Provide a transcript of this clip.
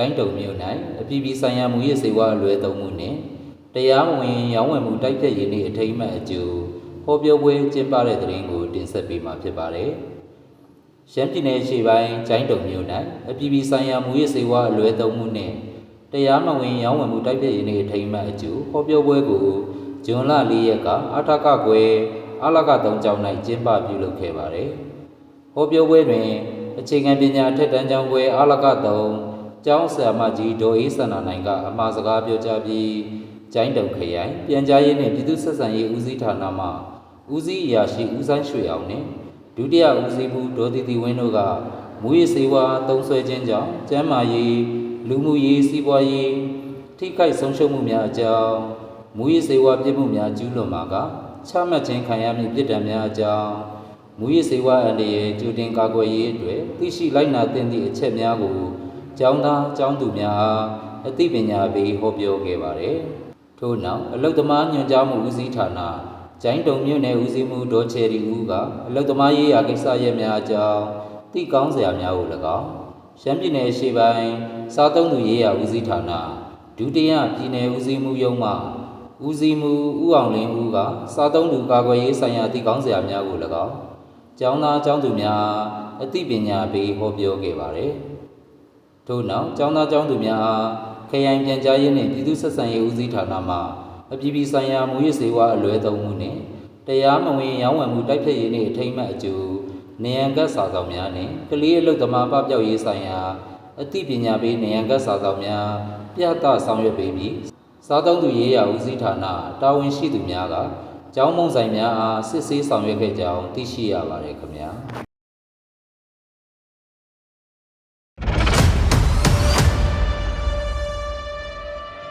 ကျိုင်းတုံမြို့၌အပြည်ပြည်ဆိုင်ရာမူရစ်စေဝါအလွဲသုံးမှုနှင့်တရားမဝင်ရောင်းဝယ်မှုတိုက်ဖျက်ရေးနှင့်အထိမ်းအမှတ်အကျိုးဟောပြောပွဲကျင်းပတဲ့တဲ့ရင်ကိုတင်ဆက်ပေးမှာဖြစ်ပါတယ်။ရှမ်းပြည်နယ်ရှေ့ပိုင်းကျိုင်းတုံမြို့၌အပြည်ပြည်ဆိုင်ရာမူရစ်စေဝါအလွဲသုံးမှုနှင့်တရားမဝင်ရောင်းဝယ်မှုတိုက်ဖျက်ရေးနှင့်အထိမ်းအမှတ်အကျိုးဟောပြောပွဲကိုဇွန်လ၄ရက်ကအာထကကွယ်အလက၃ကျောင်း၌ကျင်းပပြုလုပ်ခဲ့ပါတယ်။ဟောပြောပွဲတွင်အခြေခံပညာထက်တန်းကျောင်းပွဲအားလက3 ကျောင်းဆရာမကြီးဒေါ်အေးစန္ဒာနိုင်ကအမှာစကားပြောကြားပြီးကျိုင်းတုံခရိုင်ပြန်ကြားရေးနှင့်ပြည်သူ့ဆက်ဆံရေးဦးစီးဌာနမှဦးစီးအရာရှိဦးဆိုင်ရွှေအောင်နှင့်ဒုတိယဦးစီးမှုဒေါ်တီတီဝင်းတို့ကမူရေးစေဝါသုံးဆွဲခြင်းကြောင့်ကျန်းမာရေးလူမှုရေးစီးပွားရေးထိခိုက်ဆုံးရှုံးမှုများအကြောင်းမူရေးစေဝါပြစ်မှုများကျူးလွန်မှာကချမှတ်ခြင်းခံရမည့်ပြစ်ဒဏ်များအကြောင်းမူရစ်စေဝါအန္တရာယ်ကြိုတင်ကာကွယ်ရေးအတွက်သိရှိလိုက်နာသင့်သည့်အချက်များကို ကျောင်းသားကျောင်းသူများအားအသိပညာပေးဟောပြောခဲ့ပါတယ်။ထို့နောက်အလုတ်သမားညွှန်ကြားမှုဦးစီးဌာနကျိုင်းတုံမြို့နယ်ဦးစီးမှုဒေါ်ချယ်ရီဦးကအလုတ်သမားရေးရာကိစ္စရပ်များအကြောင်းသိကောင်းစရာများကို၎င်းရှမ်းပြည်နယ်ရှေ့ပိုင်းစားသုံးသူရေးရာဦးစီးဌာနဒုတိယပြည်နယ်ဦးစီးမှုရုံးမှဦးစီးမှုဦးအောင်လင်းဦးကစားသုံးသူကာကွယ်ရေးဆိုင်ရာသိကောင်းစရာများကို၎င်းကျောင်းသားကျောင်းသူများအသိပညာပေးဟောပြောခဲ့ပါတယ်။ ထို့နောက်ကျောင်းသားကျောင်းသူများအားခရိုင်ပြန်ကြားရေးနှင့်ပြည်သူ့ဆက်ဆံရေးဦးစီးဌာနမှအပြည်ပြည်ဆိုင်ရာမူရစ်စေဝါအလွဲသုံးမှုနှင့်တရားမဝင်ရောင်းဝယ်မှုတိုက်ဖျက်ရေးနှင့်အထိမ်းအမှတ်အကျိုးနေရန်ကတ်စာဆောင်များနှင့်ကလေးအလုတ်သမားပပျောက်ရေးဆိုင်ရာအသိပညာပေးနေရန်ကတ်စာဆောင်များပြသဆောင်ရွက်ပေးပြီးစားသုံးသူရေးရာဦးစီးဌာနတာဝန်ရှိသူများကကျောင်းမုံဆိုင်များအားစစ်ဆေးဆောင်ရွက်ခဲ့ကြောင်းသိရှိရပါတယ်ခင်ဗျာ